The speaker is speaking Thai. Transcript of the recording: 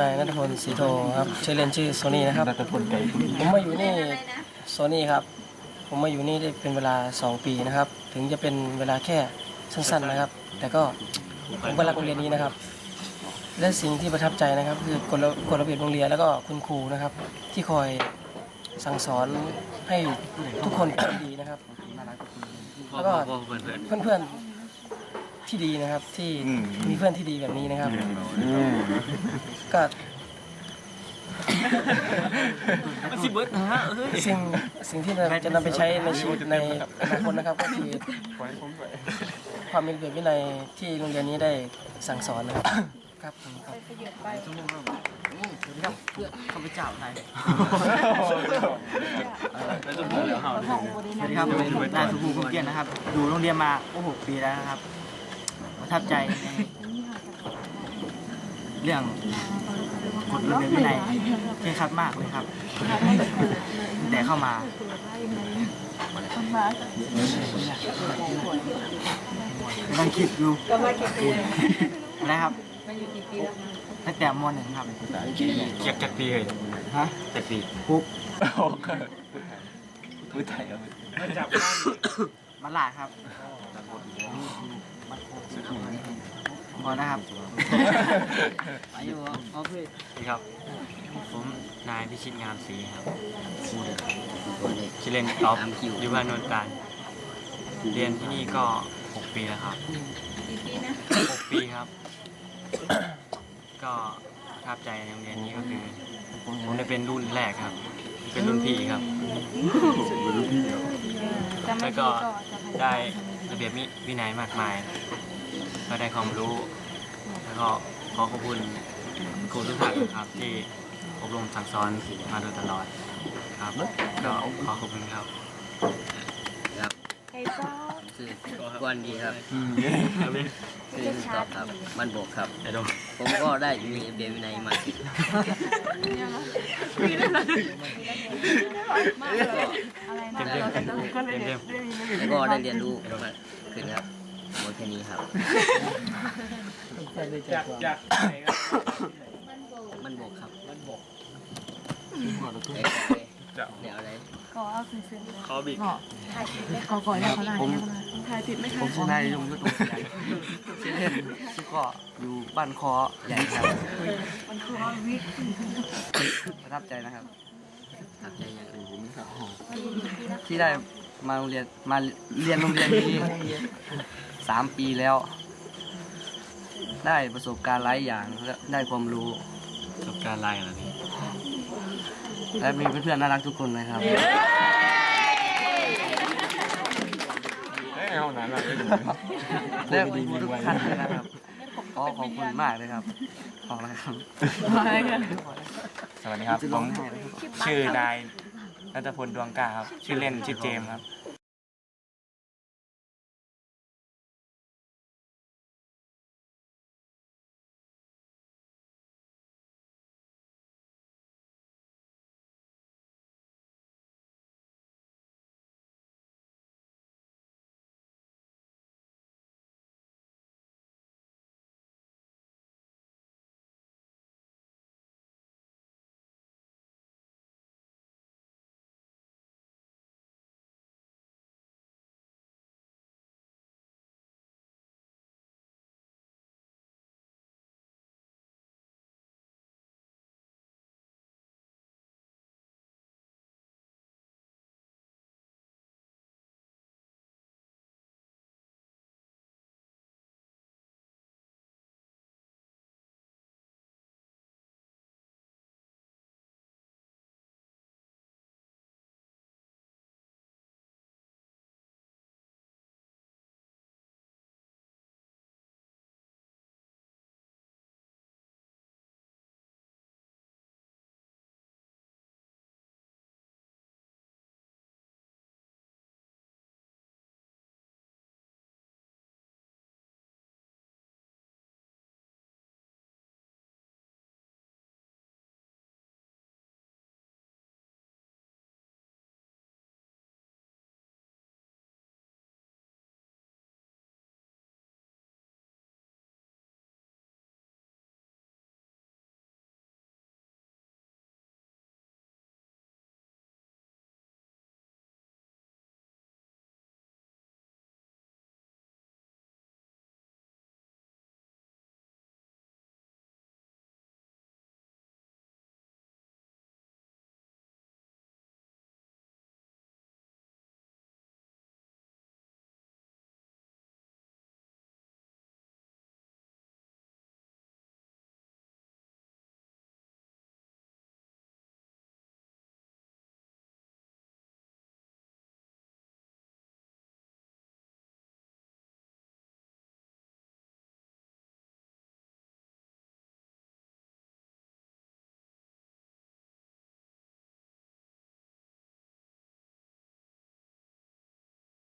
นายนัทพลศรีโทครับชื่อเล่นชื่อโซนี่นะครับนัตพลไก่ผมมาอยู่นี่โซนี่ครับ ผมมาอยู่นี่ได้เป็นเวลา 2 ปีนะครับ ถึงจะเป็นเวลาแค่สั้นๆนะครับ แต่ก็ผมก็รักโรงเรียนนี้นะครับ และสิ่งที่ประทับใจนะครับ คือกฎระกฎระเบียบโรงเรียนแล้วก็คุณครูนะครับ ที่คอยสั่งสอนให้ทุกคนเป็นดีนะครับ แล้วก็เพื่อนๆ ที่ดีนะครับ ที่มีเพื่อนที่ดีแบบนี้นะครับ ก็มันสิเบิร์ดนะเฮ้ยสิ่งสิ่งที่เราจะนำไปใช้ในชีวิตในอนาคตนะครับ ก็คือความมีระเบียบวินัยที่โรงเรียนนี้ได้สั่งสอนนะครับครับผมครับ ข้าพเจ้าไทยสวัสดีครับผมนายสุภูมิคุ้มเกียรตินะครับ อยู่โรงเรียนมา โอ้หกปีแล้วนะครับ ประทับใจในเรื่องกฎระเบียบวินัยเคร่งครัดมากเลยครับตั้งแต่เข้ามากำลังคิดอยู่นะครับตั้งแต่มหนึ่งครับเกียกจักปีเลยฮะจักปีปุ๊บมือไทยครับมาลาครับ พอนะครับอายุอ๋อพี่ครับ ผมนายพิชิตงามศรีครับชื่อเล่นต๊อปอยู่บ้านนวลการเรียนที่นี่ก็ 6 ปีแล้วครับ6ปีครับ ก็ประทับใจในโรงเรียนนี้ก็คือ ผมได้เป็นรุ่นแรกครับ เป็นรุ่นพี่ครับ แล้วก็ได้ ระเบียบวินัยมากมาย ก็ได้ความรู้ แล้วก็ขอขอบคุณครูทุกท่านครับที่อบรมสั่งสอนมาโดยตลอดครับก็ขอขอบคุณครับ ชื่อกวนดีครับชื่อตอบครับมันโบกครับ ไอ้ดงผมก็ได้มีเบียนวินัยมาสิเต็มเต็มเต็มเต็มเต็มแล้วก็ได้เรียนรู้มากขึ้นครับหมดแค่นี้ครับมันโบกครับ มันโบกเนี่ยอะไร ขอบิกขอขอได้เขาได้ผมผมชื่อนายยงยุทธเสียงชื่อเล่นชื่อก็อยู่บ้านคอใหญ่ครับประทับใจนะครับทักใจอย่างอื่นผมที่ได้มาโรงเรียนมาเรียนโรงเรียนนี้สามปีแล้ว ได้ประสบการณ์หลายอย่างและได้ความรู้ประสบการณ์อะไรเหรอพี่ และมีเพื่อนๆน่ารักทุกคนเลยครับเอาหนาหน่อยและครูทุกท่านเลยนะครับขอขอบคุณมากเลยครับขอบคุณครับสวัสดีครับผมชื่อนายนัตพลดวงกล้าครับ ชื่อเล่นชื่อเจมส์ครับ